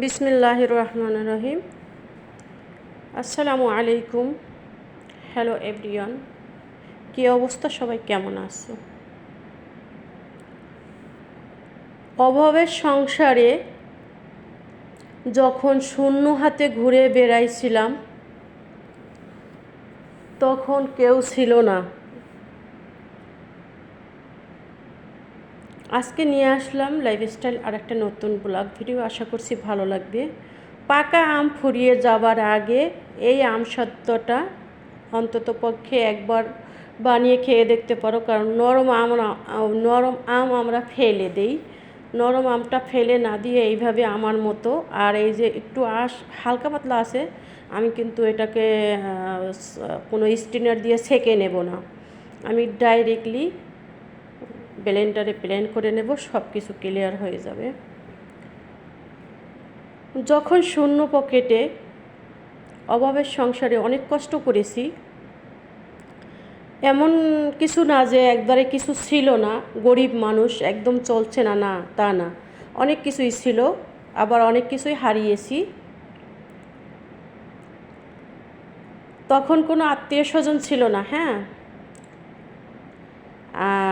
বিসমিল্লাহ রহমান রহিম আসসালামু আলাইকুম। হ্যালো এভরিওয়ান কী অবস্থা? সবাই কেমন আছো? অভাবের সংসারে যখন শূন্য হাতে ঘুরে বেড়াইছিলাম, তখন কেউ ছিল না। আজকে নিয়ে আসলাম লাইফস্টাইল আর একটা নতুন ব্লগ ভিডিও আশা করছি ভালো লাগবে। পাকা আম ফুরিয়ে যাবার আগে এই আম সত্যটা অন্তত পক্ষে একবার বানিয়ে খেয়ে দেখতে পারো, কারণ নরম আম নরম আম আমরা ফেলে দেই। নরম আমটা ফেলে না দিয়ে এইভাবে আমার মতো, আর এই যে একটু আশ, হালকা পাতলা আছে, আমি কিন্তু এটাকে কোনো স্টিনার দিয়ে সেকে নেব না। আমি ডাইরেক্টলি ব্লেন্ডারে প্লেন করে নেব সব কিছু ক্লিয়ার হয়ে যাবে। যখন শূন্য পকেটে অভাবের সংসারে অনেক কষ্ট করেছি, এমন কিছু না যে একবারে কিছু ছিল না, গরিব মানুষ, একদম চলছে না না, তা না। অনেক কিছুই ছিল, আবার অনেক কিছুই হারিয়েছি। তখন কোনো আত্মীয় স্বজন ছিল না হ্যাঁ? আর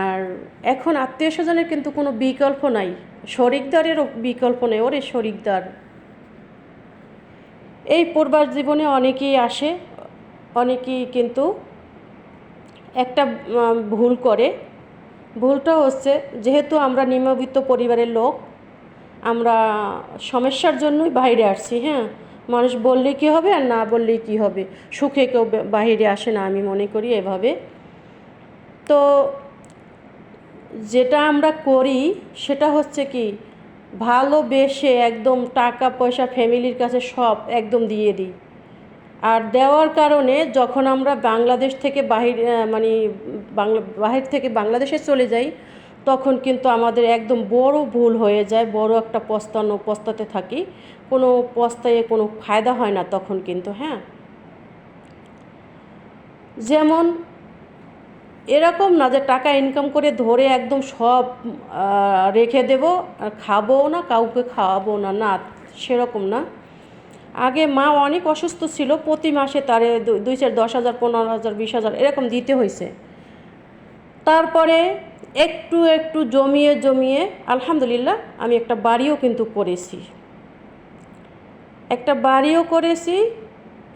এখন আত্মীয় স্বজনের কিন্তু কোনো বিকল্প নাই। শরিকদারেরও বিকল্প নেই, ওরে শরিকদার। এই পূর্বার জীবনে অনেকেই আসে, অনেকেই কিন্তু একটা ভুল করে। ভুলটা হচ্ছে যেহেতু আমরা নিম্নবিত্ত পরিবারের লোক, আমরা সমস্যার জন্যই বাইরে আসছি হ্যাঁ? মানুষ বললে কী হবে আর না বললেই কী হবে? সুখে কেউ বাহিরে আসে না আমি মনে করি এভাবে। তো যেটা আমরা করি সেটা হচ্ছে কি ভালোবেসে একদম টাকা, পয়সা, ফ্যামিলির কাছে সব একদম দিয়ে দিই। আর দেওয়ার কারণে যখন আমরা বাংলাদেশ থেকে বাহির মানে বাংলা, বাহির থেকে বাংলাদেশে চলে যাই, তখন কিন্তু আমাদের একদম বড় ভুল হয়ে যায়, বড় একটা পস্তানো, পস্তাতে থাকি। কোনো পস্তায় কোনো ফায়দা হয় না তখন কিন্তু হ্যাঁ? যেমন এরকম না যে টাকা ইনকাম করে ধরে একদম সব রেখে দেব, আর খাব না, কাউকে খাওয়াবো না না, সেরকম না। আগে মা অনেক অসুস্থ ছিল, প্রতি মাসে তারে দুই চার দশ হাজার, পনেরো হাজার, বিশ হাজার, এরকম দিতে হয়েছে তারপরে একটু একটু জমিয়ে জমিয়ে, আলহামদুলিল্লাহ, আমি একটা বাড়িও কিন্তু করেছি। একটা বাড়িও করেছি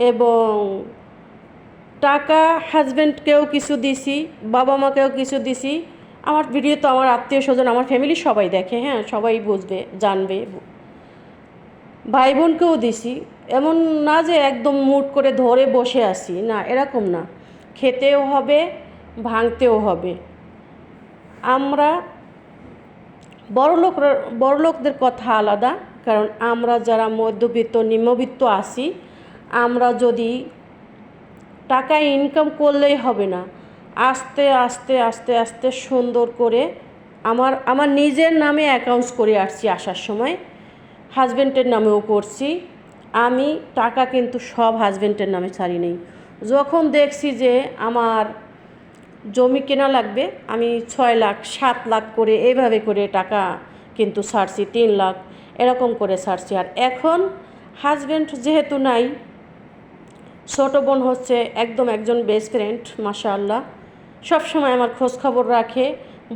এবং টাকা হাজব্যান্ডকেও কিছু দিছি বাবা মাকেও কিছু দিছি। আমার ভিডিও তো আমার আত্মীয় স্বজন, আমার ফ্যামিলি সবাই দেখে হ্যাঁ সবাই বুঝবে, জানবে। ভাই বোনকেও দিছি। এমন না যে একদম মুট করে ধরে বসে আসি না, এরকম না। খেতেও হবে, ভাঙতেও হবে। আমরা বড়লোক বড়লোকদের কথা আলাদা, কারণ আমরা যারা মধ্যবিত্ত, নিম্নবিত্ত আসি আমরা যদি টাকা ইনকাম করলেই হবে না। আস্তে আস্তে আস্তে আস্তে সুন্দর করে আমার আমার নিজের নামে অ্যাকাউন্টস করে আসছি আসার সময়। হাজব্যান্ডের নামেও করছি। আমি টাকা কিন্তু সব হাজব্যান্ডের নামে ছাড়ি নেই। যখন দেখছি যে আমার জমি কেনা লাগবে, আমি ছয় লাখ, সাত লাখ করে এইভাবে করে টাকা কিন্তু ছাড়ছি, তিন লাখ, এরকম করে ছাড়ছি। আর এখন হাজব্যান্ড যেহেতু নাই ছোটো বোন হচ্ছে একদম একজন বেস্ট ফ্রেন্ড মাশাআল্লাহ। সবসময় আমার খোঁজ খবর রাখে।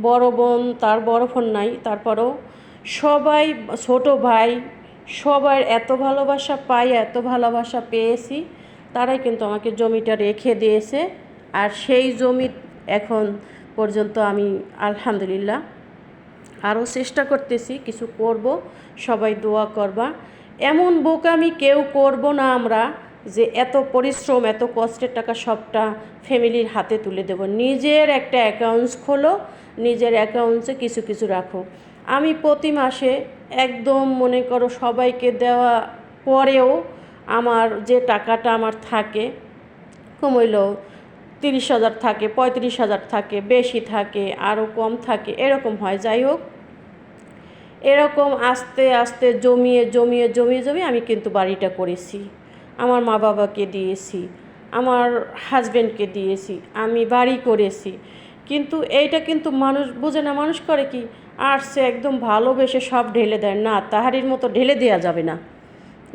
বড় বোন, তার বড় ফোন নাই, তারপরও সবাই ছোট ভাই সবাই এত ভালোবাসা পাই, এত ভালোবাসা পেয়েছি, তারাই কিন্তু আমাকে জমিটা রেখে দিয়েছে। আর সেই জমি এখন পর্যন্ত আমি আলহামদুলিল্লাহ আরও চেষ্টা করতেছি, কিছু করব, সবাই দোয়া করবা। এমন বোকামি কেউ করব না আমরা। যে এত পরিশ্রম, এত কষ্টের টাকা সবটা ফ্যামিলির হাতে তুলে দেব। নিজের একটা অ্যাকাউন্টস খোলো, নিজের অ্যাকাউন্টসে কিছু কিছু রাখো। আমি প্রতি মাসে একদম মনে করো সবাইকে দেওয়া পরেও আমার যে টাকাটা আমার থাকে, কমইল তিরিশ হাজার থাকে, পঁয়ত্রিশ হাজার থাকে, বেশি থাকে, আরও কম থাকে, এরকম হয়। যাই হোক, এরকম আস্তে আস্তে জমিয়ে জমিয়ে জমিয়ে জমিয়ে আমি কিন্তু বাড়িটা করেছি। আমার মা বাবাকে দিয়েছি, আমার হাজব্যান্ডকে দিয়েছি, আমি বাড়ি করেছি। কিন্তু এইটা কিন্তু মানুষ বোঝে না, মানুষ করে কি? আর সে একদম ভালোবেসে সব ঢেলে দেয়। না, তাহারির মতো ঢেলে দেওয়া যাবে না।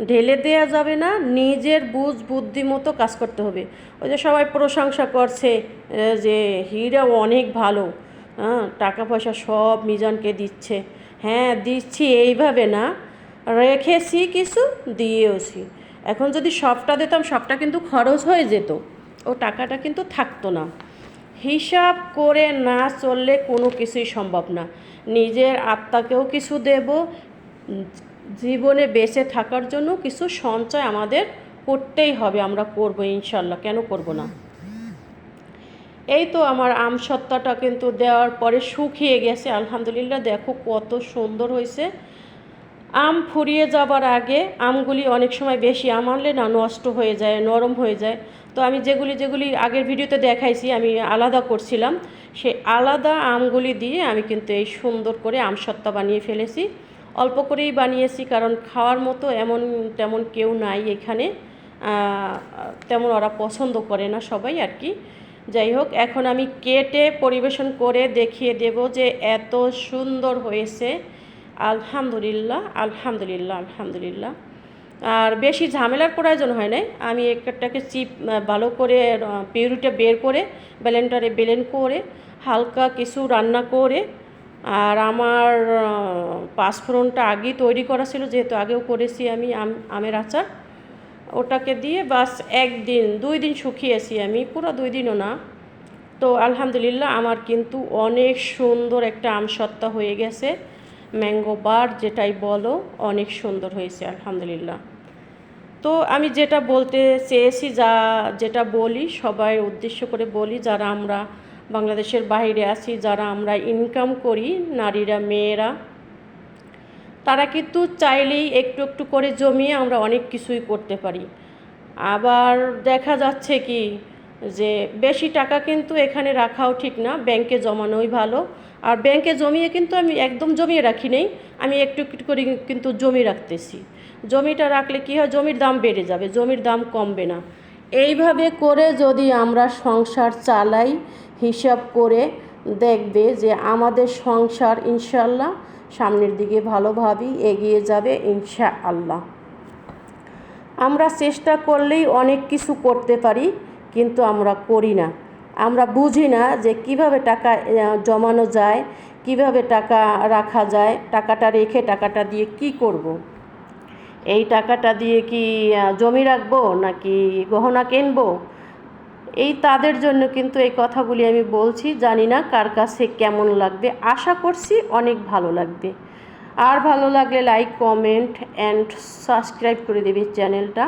ঢেলে দেওয়া যাবে না, নিজের বুঝ, বুদ্ধি মতো কাজ করতে হবে। ওই যে সবাই প্রশংসা করছে যে হিরা অনেক ভালো। হ্যাঁ টাকা পয়সা সব মিজানকে দিচ্ছে। হ্যাঁ দিচ্ছি, এইভাবে না। রেখেছি কিছু, দিয়েওছি। এখন যদি সবটা দিতাম, সবটা কিন্তু খরচ হয়ে যেত। ও টাকাটা কিন্তু থাকতো না। হিসাব করে না চললে কোনো কিছুই সম্ভব না। নিজের আত্মাকেও কিছু দেব। জীবনে বেঁচে থাকার জন্য কিছু সঞ্চয় আমাদের করতেই হবে, আমরা করব, ইনশাল্লাহ। কেন করব না? এই তো আমার আম সত্তাটা কিন্তু দেওয়ার পরে শুকিয়ে গেছে। আলহামদুলিল্লাহ, দেখো কত সুন্দর হয়েছে। আম ফুরিয়ে যাবার আগে আমগুলি অনেক সময় বেশি আম আনলে না নষ্ট হয়ে যায়, নরম হয়ে যায়। তো আমি যেগুলি যেগুলি আগের ভিডিওতে দেখাইছি, আমি আলাদা করছিলাম। সেই আলাদা আমগুলি দিয়ে আমি কিন্তু এই সুন্দর করে আম সত্তা বানিয়ে ফেলেছি। অল্প করেই বানিয়েছি কারণ খাওয়ার মতো এমন, তেমন কেউ নাই এখানে। তেমন ওরা পছন্দ করে না সবাই আর কি। যাই হোক, এখন আমি কেটে পরিবেশন করে দেখিয়ে দেব যে এত সুন্দর হয়েছে। আলহামদুলিল্লাহ আলহামদুলিল্লাহ আলহামদুলিল্লাহ। আর বেশি ঝামেলার প্রয়োজন হয় নাই। আমি একটাকে চিপ ভালো করে পিউরিটা বের করে, ব্লেন্ডারে বেলেন করে, হালকা কিছু রান্না করে, আর আমার পাঁচফোড়নটা আগেই তৈরি করা ছিল, যেহেতু আগেও করেছি আমি আম- আমের আচার। ওটাকে দিয়ে বাস একদিন, দুই দিন শুকিয়েছি আমি, পুরো দুই দিনও না। তো আলহামদুলিল্লাহ, আমার কিন্তু অনেক সুন্দর একটা আম সত্তা হয়ে গেছে। ম্যাঙ্গো বার যেটাই বলো, অনেক সুন্দর হয়েছে, আলহামদুলিল্লাহ। তো আমি যেটা বলতে চেয়েছি, যা যেটা বলি, সবাই উদ্দেশ্য করে বলি, যারা আমরা বাংলাদেশের বাইরে আছি, যারা আমরা ইনকাম করি, নারীরা, মেয়েরা, তারা কিন্তু চাইলেই একটু একটু করে জমিয়ে আমরা অনেক কিছুই করতে পারি। আবার দেখা যাচ্ছে কি, যে বেশি টাকা কিন্তু এখানে রাখাও ঠিক না, ব্যাংকে জমানোই ভালো আর ব্যাংকে জমিয়ে কিন্তু আমি একদম জমিয়ে রাখি নেই। আমি একটু একটু করে কিন্তু জমি রাখতেছি। জমিটা রাখলে কী হয়? জমির দাম বেড়ে যাবে, জমির দাম কমবে না। এইভাবে করে যদি আমরা সংসার চালাই, হিসাব করে দেখবে যে আমাদের সংসার ইনশাল্লাহ সামনের দিকে ভালোভাবেই এগিয়ে যাবে ইনশা আল্লাহ আমরা চেষ্টা করলেই অনেক কিছু করতে পারি, কিন্তু আমরা করি না। আমরা বুঝি না যে কীভাবে টাকা জমানো যায়, কীভাবে টাকা রাখা যায়, টাকাটা রেখে টাকাটা দিয়ে কি করব। এই টাকাটা দিয়ে কি জমি রাখব নাকি গহনা কিনবো? এই তাদের জন্য কিন্তু এই কথাগুলি আমি বলছি, জানি না কার কাছে কেমন লাগবে। আশা করছি অনেক ভালো লাগবে। আর ভালো লাগলে লাইক কমেন্ট অ্যান্ড সাবস্ক্রাইব করে দেবে চ্যানেলটা।